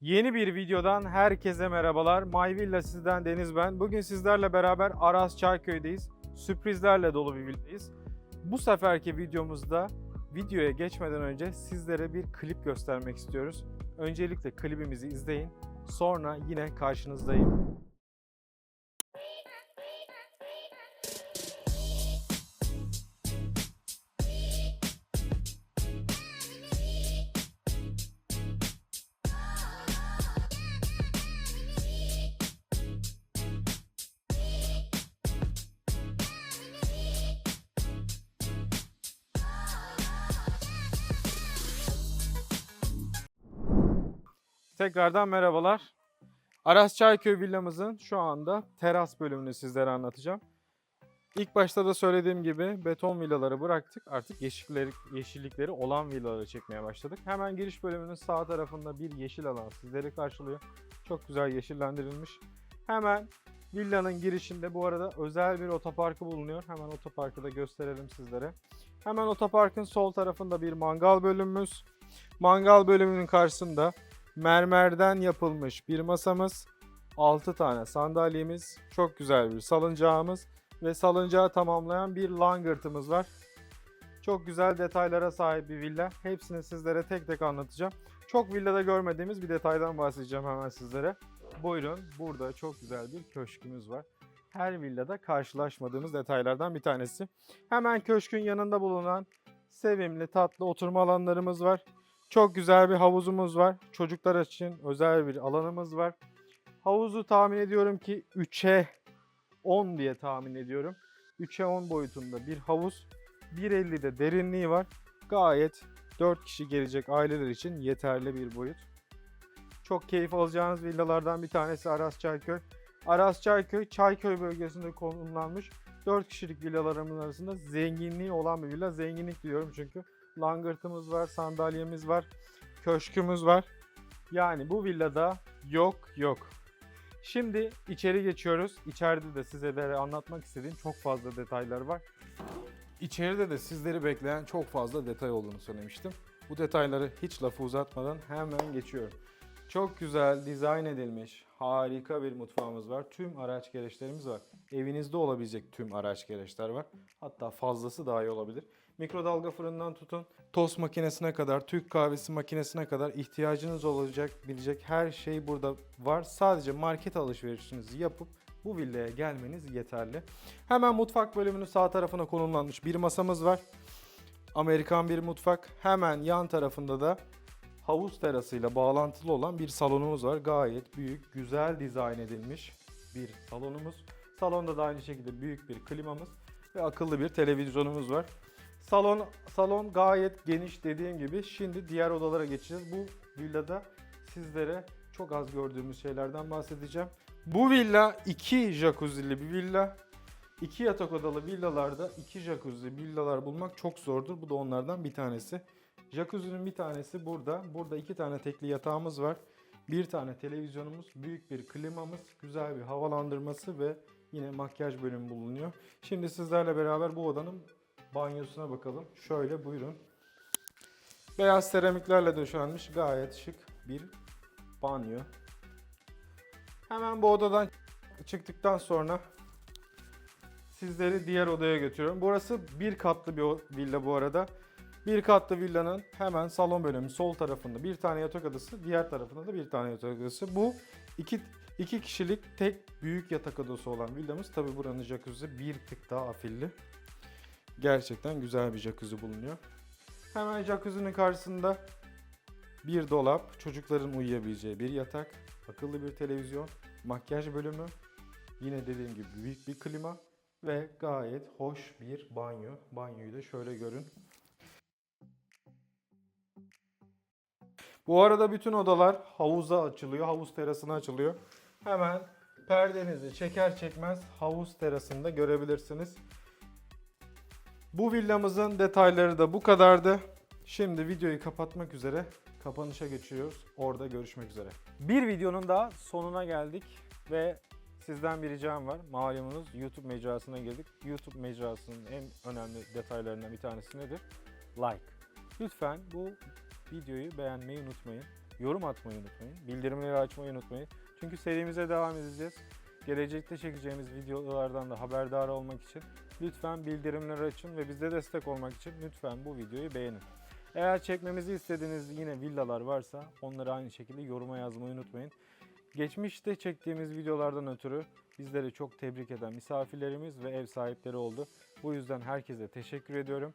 Yeni bir videodan herkese merhabalar. My Villa sizden Deniz ben. Bugün sizlerle beraber Aras Çayköy'deyiz. Sürprizlerle dolu bir villadayız. Bu seferki videomuzda videoya geçmeden önce sizlere bir klip göstermek istiyoruz. Öncelikle klibimizi izleyin. Sonra yine karşınızdayım. Tekrardan merhabalar. Aras Çayköy villamızın şu anda teras bölümünü sizlere anlatacağım. İlk başta da söylediğim gibi beton villaları bıraktık. Artık yeşillikleri, yeşillikleri olan villaları çekmeye başladık. Hemen giriş bölümünün sağ tarafında bir yeşil alan sizleri karşılıyor. Çok güzel yeşillendirilmiş. Hemen villanın girişinde bu arada özel bir otoparkı bulunuyor. Hemen otoparkı da gösterelim sizlere. Hemen otoparkın sol tarafında bir mangal bölümümüz. Mangal bölümünün karşısında mermerden yapılmış bir masamız, 6 tane sandalyemiz, çok güzel bir salıncağımız ve salıncağı tamamlayan bir langırtımız var. Çok güzel detaylara sahip bir villa. Hepsini sizlere tek tek anlatacağım. Çok villada görmediğimiz bir detaydan bahsedeceğim hemen sizlere. Buyurun burada çok güzel bir köşkümüz var. Her villada karşılaşmadığımız detaylardan bir tanesi. Hemen köşkün yanında bulunan sevimli tatlı oturma alanlarımız var. Çok güzel bir havuzumuz var. Çocuklar için özel bir alanımız var. Havuzu tahmin ediyorum ki 3'e 10 diye tahmin ediyorum. 3'e 10 boyutunda bir havuz. 1.50'de derinliği var. Gayet 4 kişi gelecek aileler için yeterli bir boyut. Çok keyif alacağınız villalardan bir tanesi Aras Çayköy. Aras Çayköy, Çayköy bölgesinde konumlanmış 4 kişilik villalarımın arasında zenginliği olan bir villa. Zenginlik diyorum çünkü langırtımız var, sandalyemiz var, köşkümüz var. Yani bu villada yok yok. Şimdi içeri geçiyoruz. İçeride de size de anlatmak istediğim çok fazla detaylar var. İçeride de sizleri bekleyen çok fazla detay olduğunu söylemiştim. Bu detayları hiç lafı uzatmadan hemen geçiyorum. Çok güzel dizayn edilmiş, harika bir mutfağımız var. Tüm araç gereçlerimiz var. Evinizde olabilecek tüm araç gereçler var. Hatta fazlası dahi olabilir. Mikrodalga fırından tutun, tost makinesine kadar, Türk kahvesi makinesine kadar ihtiyacınız olacak bilecek her şey burada var. Sadece market alışverişinizi yapıp bu villaya gelmeniz yeterli. Hemen mutfak bölümünün sağ tarafına konumlanmış bir masamız var. Amerikan bir mutfak. Hemen yan tarafında da havuz terasıyla bağlantılı olan bir salonumuz var. Gayet büyük, güzel dizayn edilmiş bir salonumuz. Salonda da aynı şekilde büyük bir klimamız ve akıllı bir televizyonumuz var. Salon salon gayet geniş dediğim gibi. Şimdi diğer odalara geçeceğiz. Bu villada sizlere çok az gördüğümüz şeylerden bahsedeceğim. Bu villa iki jacuzzi'li bir villa. İki yatak odalı villalarda iki jacuzzi villalar bulmak çok zordur. Bu da onlardan bir tanesi. Jacuzzi'nin bir tanesi burada. Burada iki tane tekli yatağımız var. Bir tane televizyonumuz, büyük bir klimamız, güzel bir havalandırması ve yine makyaj bölümü bulunuyor. Şimdi sizlerle beraber bu odanın banyosuna bakalım. Şöyle buyurun. Beyaz seramiklerle döşenmiş gayet şık bir banyo. Hemen bu odadan çıktıktan sonra sizleri diğer odaya götürüyorum. Burası bir katlı bir villa bu arada. Bir katlı villanın hemen salon bölümü sol tarafında bir tane yatak odası, diğer tarafında da bir tane yatak odası. Bu iki, iki kişilik tek büyük yatak odası olan villamız. Tabi buranın jacuzzi bir tık daha afilli. Gerçekten güzel bir jacuzzi bulunuyor. Hemen jacuzzi'nin karşısında bir dolap, çocukların uyuyabileceği bir yatak, akıllı bir televizyon, makyaj bölümü, yine dediğim gibi büyük bir klima ve gayet hoş bir banyo. Banyoyu da şöyle görün. Bu arada bütün odalar havuza açılıyor, havuz terasına açılıyor. Hemen perdenizi çeker çekmez havuz terasında görebilirsiniz. Bu villamızın detayları da bu kadardı. Şimdi videoyu kapatmak üzere kapanışa geçiyoruz. Orada görüşmek üzere. Bir videonun daha sonuna geldik ve sizden bir ricam var. Malumunuz YouTube mecrasına girdik. YouTube mecrasının en önemli detaylarından bir tanesi nedir? Like. Lütfen bu videoyu beğenmeyi unutmayın. yorum atmayı unutmayın. Bildirimleri açmayı unutmayın. Çünkü serimize devam edeceğiz. Gelecekte çekeceğimiz videolardan da haberdar olmak için lütfen bildirimleri açın ve bize destek olmak için lütfen bu videoyu beğenin. Eğer çekmemizi istediğiniz yine villalar varsa onları aynı şekilde yoruma yazmayı unutmayın. Geçmişte çektiğimiz videolardan ötürü bizleri çok tebrik eden misafirlerimiz ve ev sahipleri oldu. Bu yüzden herkese teşekkür ediyorum.